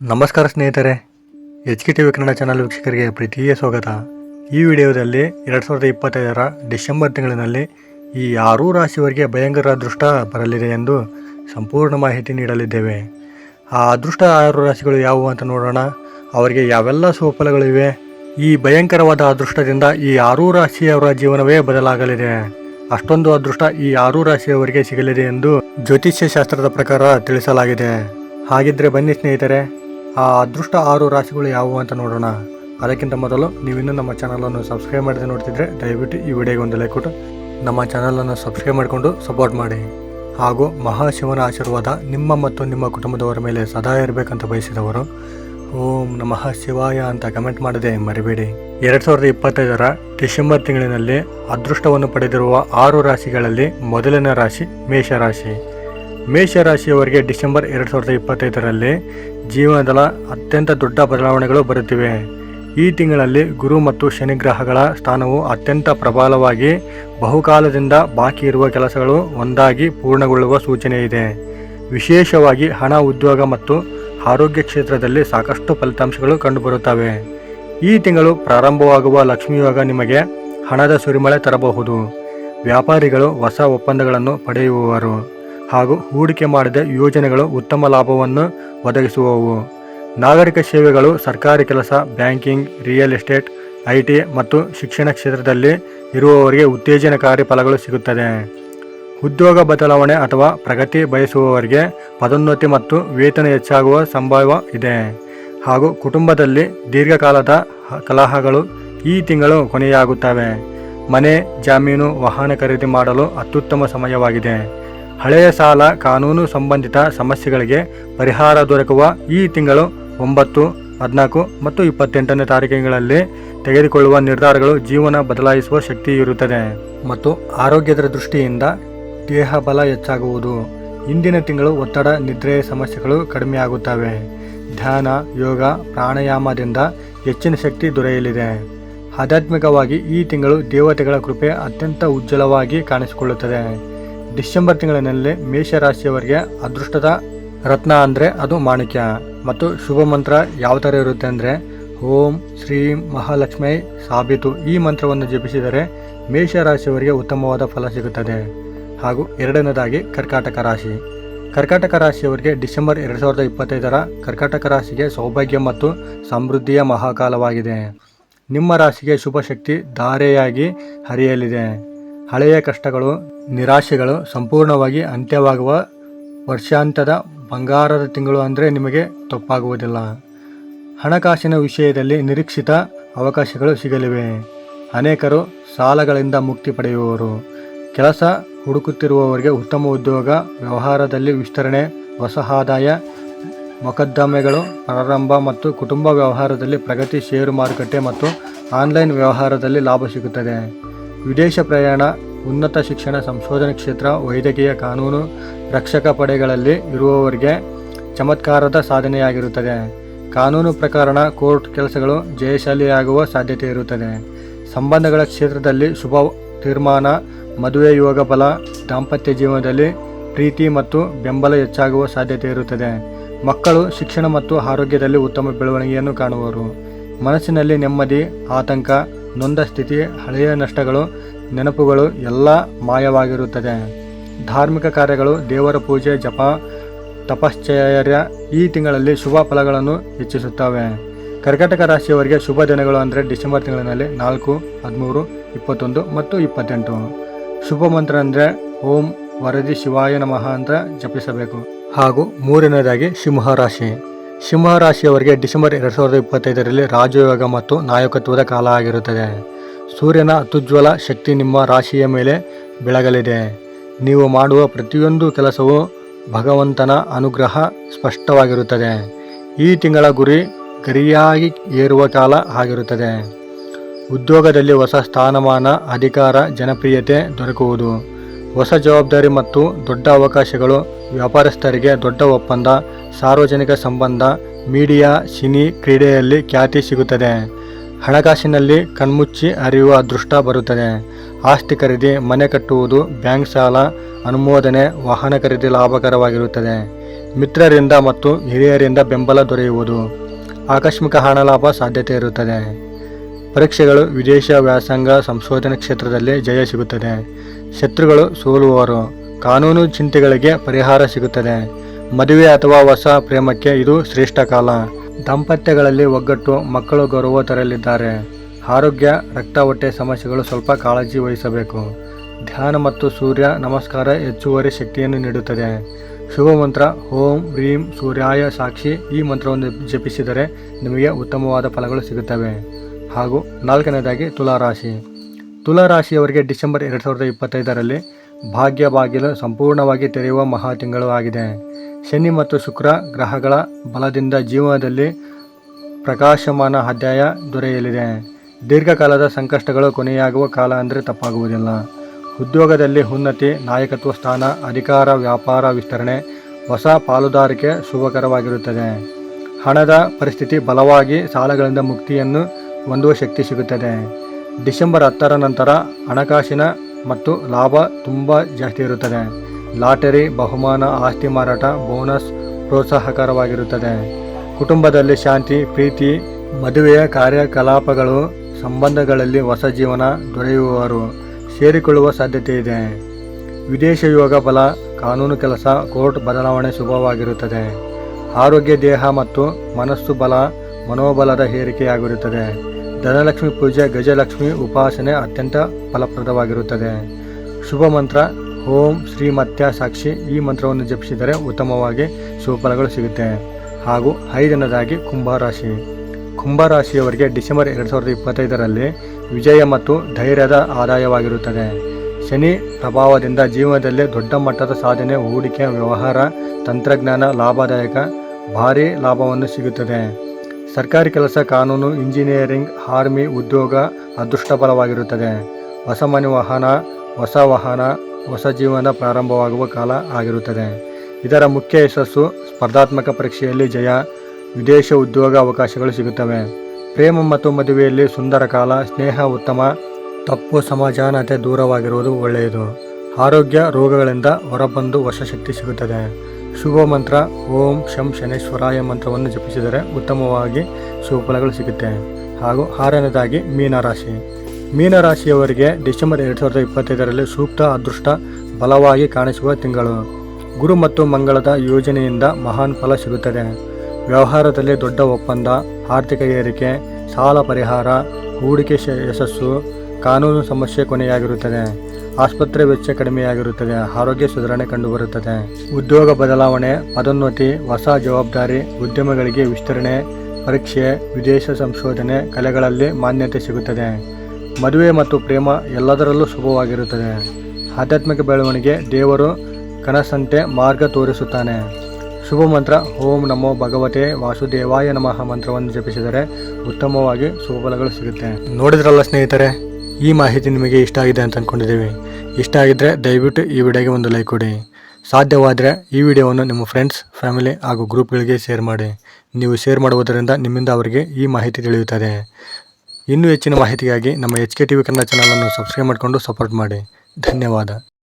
ನಮಸ್ಕಾರ ಸ್ನೇಹಿತರೆ H K T V Kannada channel ವೀಕ್ಷಕರಿಗೆ ಪ್ರೀತಿಯ ಸ್ವಾಗತ. ಈ ವಿಡಿಯೋದಲ್ಲಿ ಎರಡು ಸಾವಿರದ ಇಪ್ಪತ್ತೈದರ ಡಿಸೆಂಬರ್ ತಿಂಗಳಿನಲ್ಲಿ ಈ ಆರೂ ರಾಶಿಯವರಿಗೆ ಭಯಂಕರ ಅದೃಷ್ಟ ಬರಲಿದೆ ಎಂದು ಸಂಪೂರ್ಣ ಮಾಹಿತಿ ನೀಡಲಿದ್ದೇವೆ. ಆ ಅದೃಷ್ಟ ಆರು ರಾಶಿಗಳು ಯಾವುವು ಅಂತ ನೋಡೋಣ. ಅವರಿಗೆ ಯಾವೆಲ್ಲ ಸೋಫಲಗಳಿವೆ? ಈ ಭಯಂಕರವಾದ ಅದೃಷ್ಟದಿಂದ ಈ ಆರೂ ರಾಶಿಯವರ ಜೀವನವೇ ಬದಲಾಗಲಿದೆ. ಅಷ್ಟೊಂದು ಅದೃಷ್ಟ ಈ ಆರೂ ರಾಶಿಯವರಿಗೆ ಸಿಗಲಿದೆ ಎಂದು ಜ್ಯೋತಿಷ್ಯ ಶಾಸ್ತ್ರದ ಪ್ರಕಾರ ತಿಳಿಸಲಾಗಿದೆ. ಹಾಗಿದ್ರೆ ಬನ್ನಿ ಸ್ನೇಹಿತರೆ ಆ ಅದೃಷ್ಟ ಆರು ರಾಶಿಗಳು ಯಾವುವು ಅಂತ ನೋಡೋಣ. ಅದಕ್ಕಿಂತ ಮೊದಲು ನೀವಿನ್ನೂ ನಮ್ಮ ಚಾನಲನ್ನು ಸಬ್ಸ್ಕ್ರೈಬ್ ಮಾಡದೆ ನೋಡ್ತಿದ್ರೆ ದಯವಿಟ್ಟು ಈ ವಿಡಿಯೋಗೆ ಒಂದು ಲೈಕ್ ಕೊಟ್ಟು ನಮ್ಮ ಚಾನಲನ್ನು ಸಬ್ಸ್ಕ್ರೈಬ್ ಮಾಡಿಕೊಂಡು ಸಪೋರ್ಟ್ ಮಾಡಿ. ಹಾಗೂ ಮಹಾಶಿವನ ಆಶೀರ್ವಾದ ನಿಮ್ಮ ಮತ್ತು ನಿಮ್ಮ ಕುಟುಂಬದವರ ಮೇಲೆ ಸದಾ ಇರಬೇಕಂತ ಬಯಸಿದವರು, ಓಂ ನಮಃ ಶಿವಾಯ ಅಂತ ಕಮೆಂಟ್ ಮಾಡದೆ ಮರಿಬೇಡಿ. ಎರಡ್ ಸಾವಿರದ ಇಪ್ಪತ್ತೈದರ ಡಿಸೆಂಬರ್ ತಿಂಗಳಿನಲ್ಲಿ ಅದೃಷ್ಟವನ್ನು ಪಡೆದಿರುವ ಆರು ರಾಶಿಗಳಲ್ಲಿ ಮೊದಲನೇ ರಾಶಿ ಮೇಷರಾಶಿ ಮೇಷರಾಶಿಯವರಿಗೆ ಡಿಸೆಂಬರ್ ಎರಡು ಸಾವಿರದ ಇಪ್ಪತ್ತೈದರಲ್ಲಿ ಜೀವನದ ಅತ್ಯಂತ ದೊಡ್ಡ ಬದಲಾವಣೆಗಳು ಬರುತ್ತಿವೆ. ಈ ತಿಂಗಳಲ್ಲಿ ಗುರು ಮತ್ತು ಶನಿ ಗ್ರಹಗಳ ಸ್ಥಾನವು ಅತ್ಯಂತ ಪ್ರಬಲವಾಗಿ ಬಹುಕಾಲದಿಂದ ಬಾಕಿ ಇರುವ ಕೆಲಸಗಳು ಒಂದಾಗಿ ಪೂರ್ಣಗೊಳ್ಳುವ ಸೂಚನೆ ಇದೆ. ವಿಶೇಷವಾಗಿ ಹಣ ಉದ್ಯೋಗ ಮತ್ತು ಆರೋಗ್ಯ ಕ್ಷೇತ್ರದಲ್ಲಿ ಸಾಕಷ್ಟು ಫಲಿತಾಂಶಗಳು ಕಂಡುಬರುತ್ತವೆ. ಈ ತಿಂಗಳು ಪ್ರಾರಂಭವಾಗುವ ಲಕ್ಷ್ಮಿಯೋಗ ನಿಮಗೆ ಹಣದ ಸುರಿಮಳೆ ತರಬಹುದು. ವ್ಯಾಪಾರಿಗಳು ಹೊಸ ಒಪ್ಪಂದಗಳನ್ನು ಪಡೆಯುವವರು. ಹಾಗೂ ಹೂಡಿಕೆ ಮಾಡಿದ ಯೋಜನೆಗಳು ಉತ್ತಮ ಲಾಭವನ್ನು ಒದಗಿಸುವವು. ನಾಗರಿಕ ಸೇವೆಗಳು, ಸರ್ಕಾರಿ ಕೆಲಸ, ಬ್ಯಾಂಕಿಂಗ್, ರಿಯಲ್ ಎಸ್ಟೇಟ್, ಐ ಮತ್ತು ಶಿಕ್ಷಣ ಕ್ಷೇತ್ರದಲ್ಲಿ ಇರುವವರಿಗೆ ಉತ್ತೇಜನಕಾರಿ ಫಲಗಳು ಸಿಗುತ್ತದೆ. ಉದ್ಯೋಗ ಬದಲಾವಣೆ ಅಥವಾ ಪ್ರಗತಿ ಬಯಸುವವರಿಗೆ ಪದೋನ್ನತಿ ಮತ್ತು ವೇತನ ಹೆಚ್ಚಾಗುವ ಸಂಭವ ಇದೆ. ಹಾಗೂ ಕುಟುಂಬದಲ್ಲಿ ದೀರ್ಘಕಾಲದ ಕಲಹಗಳು ಈ ತಿಂಗಳು ಕೊನೆಯಾಗುತ್ತವೆ. ಮನೆ, ಜಾಮೀನು, ವಾಹನ ಖರೀದಿ ಮಾಡಲು ಅತ್ಯುತ್ತಮ ಸಮಯವಾಗಿದೆ. ಹಳೆಯ ಸಾಲ ಕಾನೂನು ಸಂಬಂಧಿತ ಸಮಸ್ಯೆಗಳಿಗೆ ಪರಿಹಾರ ದೊರಕುವ ಈ ತಿಂಗಳು ಒಂಬತ್ತು, ಹದಿನಾಲ್ಕು ಮತ್ತು ಇಪ್ಪತ್ತೆಂಟನೇ ತಾರೀಕುಗಳಲ್ಲಿ ತೆಗೆದುಕೊಳ್ಳುವ ನಿರ್ಧಾರಗಳು ಜೀವನ ಬದಲಾಯಿಸುವ ಶಕ್ತಿ ಇರುತ್ತದೆ ಮತ್ತು ಆರೋಗ್ಯದ ದೃಷ್ಟಿಯಿಂದ ದೇಹ ಬಲ ಹೆಚ್ಚಾಗುವುದು. ಇಂದಿನ ತಿಂಗಳು ಒತ್ತಡ ನಿದ್ರೆಯ ಸಮಸ್ಯೆಗಳು ಕಡಿಮೆಯಾಗುತ್ತವೆ. ಧ್ಯಾನ, ಯೋಗ, ಪ್ರಾಣಾಯಾಮದಿಂದ ಹೆಚ್ಚಿನ ಶಕ್ತಿ ದೊರೆಯಲಿದೆ. ಆಧ್ಯಾತ್ಮಿಕವಾಗಿ ಈ ತಿಂಗಳು ದೇವತೆಗಳ ಕೃಪೆ ಅತ್ಯಂತ ಉಜ್ವಲವಾಗಿ ಕಾಣಿಸಿಕೊಳ್ಳುತ್ತದೆ. ಡಿಸೆಂಬರ್ ತಿಂಗಳಿನಲ್ಲಿ ಮೇಷರಾಶಿಯವರಿಗೆ ಅದೃಷ್ಟದ ರತ್ನ ಅಂದರೆ ಅದು ಮಾಣಿಕ್ಯ. ಮತ್ತು ಶುಭ ಮಂತ್ರ ಯಾವ ಥರ ಇರುತ್ತೆ ಅಂದರೆ, ಓಂ, ಶ್ರೀ, ಮಹಾಲಕ್ಷ್ಮೈ, ಸಾಬೀತು ಈ ಮಂತ್ರವನ್ನು ಜಪಿಸಿದರೆ ಮೇಷರಾಶಿಯವರಿಗೆ ಉತ್ತಮವಾದ ಫಲ ಸಿಗುತ್ತದೆ. ಹಾಗೂ ಎರಡನೇದಾಗಿ ಕರ್ಕಾಟಕ ರಾಶಿ. ಕರ್ಕಾಟಕ ರಾಶಿಯವರಿಗೆ ಡಿಸೆಂಬರ್ ಎರಡು ಸಾವಿರದ ಇಪ್ಪತ್ತೈದರ ಕರ್ಕಾಟಕ ರಾಶಿಗೆ ಸೌಭಾಗ್ಯ ಮತ್ತು ಸಮೃದ್ಧಿಯ ಮಹಾಕಾಲವಾಗಿದೆ. ನಿಮ್ಮ ರಾಶಿಗೆ ಶುಭ ಶಕ್ತಿ ಧಾರೆಯಾಗಿ ಹರಿಯಲಿದೆ. ಹಳೆಯ ಕಷ್ಟಗಳು, ನಿರಾಶೆಗಳು ಸಂಪೂರ್ಣವಾಗಿ ಅಂತ್ಯವಾಗುವ ವರ್ಷಾಂತ್ಯದ ಬಂಗಾರದ ತಿಂಗಳು ಅಂದರೆ ನಿಮಗೆ ತಪ್ಪಾಗುವುದಿಲ್ಲ. ಹಣಕಾಸಿನ ವಿಷಯದಲ್ಲಿ ನಿರೀಕ್ಷಿತ ಅವಕಾಶಗಳು ಸಿಗಲಿವೆ. ಅನೇಕರು ಸಾಲಗಳಿಂದ ಮುಕ್ತಿ ಪಡೆಯುವವರು. ಕೆಲಸ ಹುಡುಕುತ್ತಿರುವವರಿಗೆ ಉತ್ತಮ ಉದ್ಯೋಗ, ವ್ಯವಹಾರದಲ್ಲಿ ವಿಸ್ತರಣೆ ಹೊಸ ಮೊಕದ್ದಮೆಗಳು, ಪ್ರಾರಂಭ ಮತ್ತು ಕುಟುಂಬ ವ್ಯವಹಾರದಲ್ಲಿ ಪ್ರಗತಿ, ಷೇರು ಮಾರುಕಟ್ಟೆ ಮತ್ತು ಆನ್ಲೈನ್ ವ್ಯವಹಾರದಲ್ಲಿ ಲಾಭ ಸಿಗುತ್ತದೆ. ವಿದೇಶ ಪ್ರಯಾಣ, ಉನ್ನತ ಶಿಕ್ಷಣ ಸಂಶೋಧನೆ ಕ್ಷೇತ್ರ, ವೈದ್ಯಕೀಯ ಕಾನೂನು, ರಕ್ಷಕ ಪಡೆಗಳಲ್ಲಿ ಇರುವವರಿಗೆ ಚಮತ್ಕಾರದ ಸಾಧನೆಯಾಗಿರುತ್ತದೆ. ಕಾನೂನು ಪ್ರಕರಣ, ಕೋರ್ಟ್ ಕೆಲಸಗಳು ಜಯಶಾಲಿಯಾಗುವ ಸಾಧ್ಯತೆ ಇರುತ್ತದೆ. ಸಂಬಂಧಗಳ ಕ್ಷೇತ್ರದಲ್ಲಿ ಶುಭ ತೀರ್ಮಾನ, ಮದುವೆ ಯೋಗ ಬಲ ದಾಂಪತ್ಯ ಜೀವನದಲ್ಲಿ ಪ್ರೀತಿ ಮತ್ತು ಬೆಂಬಲ ಹೆಚ್ಚಾಗುವ ಸಾಧ್ಯತೆ ಇರುತ್ತದೆ. ಮಕ್ಕಳು ಶಿಕ್ಷಣ ಮತ್ತು ಆರೋಗ್ಯದಲ್ಲಿ ಉತ್ತಮ ಬೆಳವಣಿಗೆಯನ್ನು ಕಾಣುವರು. ಮನಸ್ಸಿನಲ್ಲಿ ನೆಮ್ಮದಿ, ಆತಂಕ ನೊಂದ ಸ್ಥಿತಿ, ಹಳೆಯ ನಷ್ಟಗಳು, ನೆನಪುಗಳು ಎಲ್ಲ ಮಾಯವಾಗಿರುತ್ತದೆ. ಧಾರ್ಮಿಕ ಕಾರ್ಯಗಳು, ದೇವರ ಪೂಜೆ, ಜಪ, ತಪಶ್ಚರ್ಯ ಈ ತಿಂಗಳಲ್ಲಿ ಶುಭ ಫಲಗಳನ್ನು ಹೆಚ್ಚಿಸುತ್ತವೆ. ಕರ್ಕಾಟಕ ರಾಶಿಯವರಿಗೆ ಶುಭ ದಿನಗಳು ಅಂದರೆ ಡಿಸೆಂಬರ್ ತಿಂಗಳಿನಲ್ಲಿ ನಾಲ್ಕು, ಹದಿಮೂರು, ಇಪ್ಪತ್ತೊಂದು ಮತ್ತು ಇಪ್ಪತ್ತೆಂಟು. ಶುಭ ಮಂತ್ರ ಅಂದರೆ ಓಂ ವರದಿ ಶಿವಾಯ ನಮಃ ಅಂತ ಜಪಿಸಬೇಕು. ಹಾಗೂ ಮೂರನೇದಾಗಿ ಸಿಂಹ ರಾಶಿ. ಸಿಂಹ ರಾಶಿಯವರಿಗೆ ಡಿಸೆಂಬರ್ ಎರಡು ಸಾವಿರದ ಇಪ್ಪತ್ತೈದರಲ್ಲಿ ರಾಜಯೋಗ ಮತ್ತು ನಾಯಕತ್ವದ ಕಾಲ ಆಗಿರುತ್ತದೆ. ಸೂರ್ಯನ ಅತ್ಯುಜ್ವಲ ಶಕ್ತಿ ನಿಮ್ಮ ರಾಶಿಯ ಮೇಲೆ ಬೆಳಗಲಿದೆ. ನೀವು ಮಾಡುವ ಪ್ರತಿಯೊಂದು ಕೆಲಸವೂ ಭಗವಂತನ ಅನುಗ್ರಹ ಸ್ಪಷ್ಟವಾಗಿರುತ್ತದೆ. ಈ ತಿಂಗಳ ಗುರಿ ಗರಿಯಾಗಿ ಏರುವ ಕಾಲ ಆಗಿರುತ್ತದೆ. ಉದ್ಯೋಗದಲ್ಲಿ ಹೊಸ ಸ್ಥಾನಮಾನ, ಅಧಿಕಾರ, ಜನಪ್ರಿಯತೆ ದೊರಕುವುದು. ಹೊಸ ಜವಾಬ್ದಾರಿ ಮತ್ತು ದೊಡ್ಡ ಅವಕಾಶಗಳು, ವ್ಯಾಪಾರಸ್ಥರಿಗೆ ದೊಡ್ಡ ಒಪ್ಪಂದ, ಸಾರ್ವಜನಿಕ ಸಂಬಂಧ, ಮೀಡಿಯಾ, ಸಿನಿ ಕ್ರೀಡೆಯಲ್ಲಿ ಖ್ಯಾತಿ ಸಿಗುತ್ತದೆ. ಹಣಕಾಸಿನಲ್ಲಿ ಕಣ್ಮುಚ್ಚಿ ಅರಿಯುವ ಅದೃಷ್ಟ ಬರುತ್ತದೆ. ಆಸ್ತಿ ಖರೀದಿ, ಮನೆ ಕಟ್ಟುವುದು, ಬ್ಯಾಂಕ್ ಸಾಲ, ಅನುಮೋದನೆ, ವಾಹನ ಖರೀದಿ ಲಾಭಕರವಾಗಿರುತ್ತದೆ. ಮಿತ್ರರಿಂದ ಮತ್ತು ಹಿರಿಯರಿಂದ ಬೆಂಬಲ ದೊರೆಯುವುದು. ಆಕಸ್ಮಿಕ ಹಣ ಲಾಭ ಸಾಧ್ಯತೆ ಇರುತ್ತದೆ. ಪರೀಕ್ಷೆಗಳು ವಿದೇಶ ವ್ಯಾಸಂಗ, ಸಂಶೋಧನೆ ಕ್ಷೇತ್ರದಲ್ಲಿ ಜಯ ಸಿಗುತ್ತದೆ. ಶತ್ರುಗಳು ಸೋಲುವರು. ಕಾನೂನು ಚಿಂತೆಗಳಿಗೆ ಪರಿಹಾರ ಸಿಗುತ್ತದೆ. ಮದುವೆ ಅಥವಾ ಹೊಸ ಪ್ರೇಮಕ್ಕೆ ಇದು ಶ್ರೇಷ್ಠ ಕಾಲ. ದಾಂಪತ್ಯಗಳಲ್ಲಿ ಒಗ್ಗಟ್ಟು ಮಕ್ಕಳು ಗೌರವ ತರಲಿದ್ದಾರೆ ಆರೋಗ್ಯ, ರಕ್ತ ಹೊಟ್ಟೆ ಸಮಸ್ಯೆಗಳು ಸ್ವಲ್ಪ ಕಾಳಜಿ ವಹಿಸಬೇಕು. ಧ್ಯಾನ ಮತ್ತು ಸೂರ್ಯ ನಮಸ್ಕಾರ ಹೆಚ್ಚುವರಿ ಶಕ್ತಿಯನ್ನು ನೀಡುತ್ತದೆ. ಶುಭ ಮಂತ್ರ, ಓಂ, ಹ್ರೀಂ, ಸೂರ್ಯಾಯ, ಸಾಕ್ಷಿ ಈ ಮಂತ್ರವನ್ನು ಜಪಿಸಿದರೆ ನಿಮಗೆ ಉತ್ತಮವಾದ ಫಲಗಳು ಸಿಗುತ್ತವೆ. ಹಾಗೂ ನಾಲ್ಕನೇದಾಗಿ ತುಲಾರಾಶಿ. ತುಲಾರಾಶಿಯವರಿಗೆ ಡಿಸೆಂಬರ್ ಎರಡು ಸಾವಿರದ ಇಪ್ಪತ್ತೈದರಲ್ಲಿ ಭಾಗ್ಯ ಬಾಗಿಲು ಸಂಪೂರ್ಣವಾಗಿ ತೆರೆಯುವ ಮಹಾ ತಿಂಗಳು ಆಗಿದೆ. ಶನಿ ಮತ್ತು ಶುಕ್ರ ಗ್ರಹಗಳ ಬಲದಿಂದ ಜೀವನದಲ್ಲಿ ಪ್ರಕಾಶಮಾನ ಅಧ್ಯಾಯ ದೊರೆಯಲಿದೆ. ದೀರ್ಘಕಾಲದ ಸಂಕಷ್ಟಗಳು ಕೊನೆಯಾಗುವ ಕಾಲ ಅಂದರೆ ತಪ್ಪಾಗುವುದಿಲ್ಲ. ಉದ್ಯೋಗದಲ್ಲಿ ಉನ್ನತಿ, ನಾಯಕತ್ವ ಸ್ಥಾನ, ಅಧಿಕಾರ, ವ್ಯಾಪಾರ ವಿಸ್ತರಣೆ, ಹೊಸ ಪಾಲುದಾರಿಕೆ ಶುಭಕರವಾಗಿರುತ್ತದೆ. ಹಣದ ಪರಿಸ್ಥಿತಿ ಬಲವಾಗಿ ಸಾಲಗಳಿಂದ ಮುಕ್ತಿಯನ್ನು ಹೊಂದುವ ಶಕ್ತಿ ಸಿಗುತ್ತದೆ. ಡಿಸೆಂಬರ್ ಹತ್ತರ ನಂತರ ಹಣಕಾಸಿನ ಮತ್ತು ಲಾಭ ತುಂಬ ಜಾಸ್ತಿ ಇರುತ್ತದೆ. ಲಾಟರಿ, ಬಹುಮಾನ, ಆಸ್ತಿ ಮಾರಾಟ, ಬೋನಸ್ ಪ್ರೋತ್ಸಾಹಕರವಾಗಿರುತ್ತದೆ. ಕುಟುಂಬದಲ್ಲಿ ಶಾಂತಿ, ಪ್ರೀತಿ, ಮದುವೆಯ ಕಾರ್ಯಕಲಾಪಗಳು, ಸಂಬಂಧಗಳಲ್ಲಿ ಹೊಸ ಜೀವನ ದೊರೆಯುವವರು ಸೇರಿಕೊಳ್ಳುವ ಸಾಧ್ಯತೆ ಇದೆ. ವಿದೇಶ ಯೋಗ ಬಲ, ಕಾನೂನು ಕೆಲಸ, ಕೋರ್ಟ್ ಬದಲಾವಣೆ ಶುಭವಾಗಿರುತ್ತದೆ. ಆರೋಗ್ಯ, ದೇಹ ಮತ್ತು ಮನಸ್ಸು ಬಲ, ಮನೋಬಲದ ಏರಿಕೆಯಾಗಿರುತ್ತದೆ ಧನಲಕ್ಷ್ಮಿ ಪೂಜೆ, ಗಜಲಕ್ಷ್ಮಿ ಉಪಾಸನೆ ಅತ್ಯಂತ ಫಲಪ್ರದವಾಗಿರುತ್ತದೆ. ಶುಭ ಮಂತ್ರ, ಓಂ ಶ್ರೀಮತ್ಯ ಸಾಕ್ಷಿ. ಈ ಮಂತ್ರವನ್ನು ಜಪಿಸಿದರೆ ಉತ್ತಮವಾಗಿ ಶುಭಫಲಗಳು ಸಿಗುತ್ತೆ. ಹಾಗೂ ಐದನೇದಾಗಿ ಕುಂಭರಾಶಿ. ಕುಂಭರಾಶಿಯವರಿಗೆ ಡಿಸೆಂಬರ್ ಎರಡು ಸಾವಿರದ ಇಪ್ಪತ್ತೈದರಲ್ಲಿ ವಿಜಯ ಮತ್ತು ಧೈರ್ಯದ ಆದಾಯವಾಗಿರುತ್ತದೆ. ಶನಿ ಪ್ರಭಾವದಿಂದ ಜೀವನದಲ್ಲಿ ದೊಡ್ಡ ಮಟ್ಟದ ಸಾಧನೆ, ಹೂಡಿಕೆ, ವ್ಯವಹಾರ, ತಂತ್ರಜ್ಞಾನ ಲಾಭದಾಯಕ, ಭಾರೀ ಲಾಭವನ್ನು ಸಿಗುತ್ತದೆ. ಸರ್ಕಾರಿ ಕೆಲಸ ಕಾನೂನು, ಇಂಜಿನಿಯರಿಂಗ್, ಆರ್ಮಿ, ಉದ್ಯೋಗ ಅದೃಷ್ಟ ಬಲವಾಗಿರುತ್ತದೆ ಹೊಸ ಮನೆ ವಾಹನ, ಹೊಸ ವಾಹನ, ಹೊಸ ಜೀವನ ಪ್ರಾರಂಭವಾಗುವ ಕಾಲ ಆಗಿರುತ್ತದೆ. ಇದರ ಮುಖ್ಯ ಯಶಸ್ಸು ಸ್ಪರ್ಧಾತ್ಮಕ ಪರೀಕ್ಷೆಯಲ್ಲಿ ಜಯ, ವಿದೇಶ ಉದ್ಯೋಗ ಅವಕಾಶಗಳು ಸಿಗುತ್ತವೆ. ಪ್ರೇಮ ಮತ್ತು ಮದುವೆಯಲ್ಲಿ ಸುಂದರ ಕಾಲ, ಸ್ನೇಹ ಉತ್ತಮ, ತಪ್ಪು ಸಮಾಜಾನತೆ ದೂರವಾಗಿರುವುದು ಒಳ್ಳೆಯದು. ಆರೋಗ್ಯ ರೋಗಗಳಿಂದ ಹೊರಬಂದು ಹೊಸ ಶಕ್ತಿ ಸಿಗುತ್ತದೆ. ಶುಭ ಮಂತ್ರ. ಓಂ ಶಂ ಶನೇಶ್ವರಾಯ ಮಂತ್ರವನ್ನು ಜಪಿಸಿದರೆ ಉತ್ತಮವಾಗಿ ಶುಭ ಫಲಗಳು ಸಿಗುತ್ತೆ. ಹಾಗೂ ಆರನೇದಾಗಿ ಮೀನರಾಶಿ. ಮೀನರಾಶಿಯವರಿಗೆ ಡಿಸೆಂಬರ್ ಎರಡು ಸಾವಿರದ ಇಪ್ಪತ್ತೈದರಲ್ಲಿ ಸೂಕ್ತ ಅದೃಷ್ಟ ಬಲವಾಗಿ ಕಾಣಿಸುವ ತಿಂಗಳು. ಗುರು ಮತ್ತು ಮಂಗಳದ ಯೋಜನೆಯಿಂದ ಮಹಾನ್ ಫಲ ಸಿಗುತ್ತದೆ. ವ್ಯವಹಾರದಲ್ಲಿ ದೊಡ್ಡ ಒಪ್ಪಂದ, ಆರ್ಥಿಕ ಏರಿಕೆ, ಸಾಲ ಪರಿಹಾರ, ಹೂಡಿಕೆ ಯಶಸ್ಸು ಕಾನೂನು ಸಮಸ್ಯೆ ಕೊನೆಯಾಗಿರುತ್ತದೆ. ಆಸ್ಪತ್ರೆ ವೆಚ್ಚ ಕಡಿಮೆಯಾಗಿರುತ್ತದೆ. ಆರೋಗ್ಯ ಸುಧಾರಣೆ ಕಂಡುಬರುತ್ತದೆ. ಉದ್ಯೋಗ ಬದಲಾವಣೆ, ಪದೋನ್ನತಿ, ಹೊಸ ಜವಾಬ್ದಾರಿ, ಉದ್ಯಮಗಳಿಗೆ ವಿಸ್ತರಣೆ, ಪರೀಕ್ಷೆ, ವಿದೇಶ ಸಂಶೋಧನೆ ಕಲೆಗಳಲ್ಲಿ ಮಾನ್ಯತೆ ಸಿಗುತ್ತದೆ. ಮದುವೆ ಮತ್ತು ಪ್ರೇಮ ಎಲ್ಲದರಲ್ಲೂ ಶುಭವಾಗಿರುತ್ತದೆ. ಆಧ್ಯಾತ್ಮಿಕ ಬೆಳವಣಿಗೆ ದೇವರು ಕನಸಂತೆ ಮಾರ್ಗ ತೋರಿಸುತ್ತಾನೆ. ಶುಭ ಮಂತ್ರ, ಓಂ ನಮೋ ಭಗವತೆ ವಾಸುದೇವಾಯ ನಮಃ ಮಂತ್ರವನ್ನು ಜಪಿಸಿದರೆ ಉತ್ತಮವಾಗಿ ಶುಭ ಫಲಗಳು ಸಿಗುತ್ತೆ. ನೋಡಿದ್ರಲ್ಲ ಸ್ನೇಹಿತರೆ ಈ ಮಾಹಿತಿ ನಿಮಗೆ ಇಷ್ಟ ಆಗಿದೆ ಅಂತ ಅಂದ್ಕೊಂಡಿದ್ದೀವಿ ಇಷ್ಟ ಆಗಿದ್ದರೆ ದಯವಿಟ್ಟು ಈ ವಿಡಿಯೋಗೆ ಒಂದು ಲೈಕ್ ಕೊಡಿ. ಸಾಧ್ಯವಾದರೆ ಈ ವಿಡಿಯೋವನ್ನು ನಿಮ್ಮ ಫ್ರೆಂಡ್ಸ್, ಫ್ಯಾಮಿಲಿ ಹಾಗೂ ಗ್ರೂಪ್ಗಳಿಗೆ ಶೇರ್ ಮಾಡಿ. ನೀವು ಶೇರ್ ಮಾಡುವುದರಿಂದ ನಿಮ್ಮಿಂದ ಅವರಿಗೆ ಈ ಮಾಹಿತಿ ತಿಳಿಯುತ್ತದೆ. ಇನ್ನೂ ಹೆಚ್ಚಿನ ಮಾಹಿತಿಗಾಗಿ ನಮ್ಮ H K T V Kannada ಚಾನಲನ್ನು ಸಬ್ಸ್ಕ್ರೈಬ್ ಮಾಡಿಕೊಂಡು ಸಪೋರ್ಟ್ ಮಾಡಿ. ಧನ್ಯವಾದ.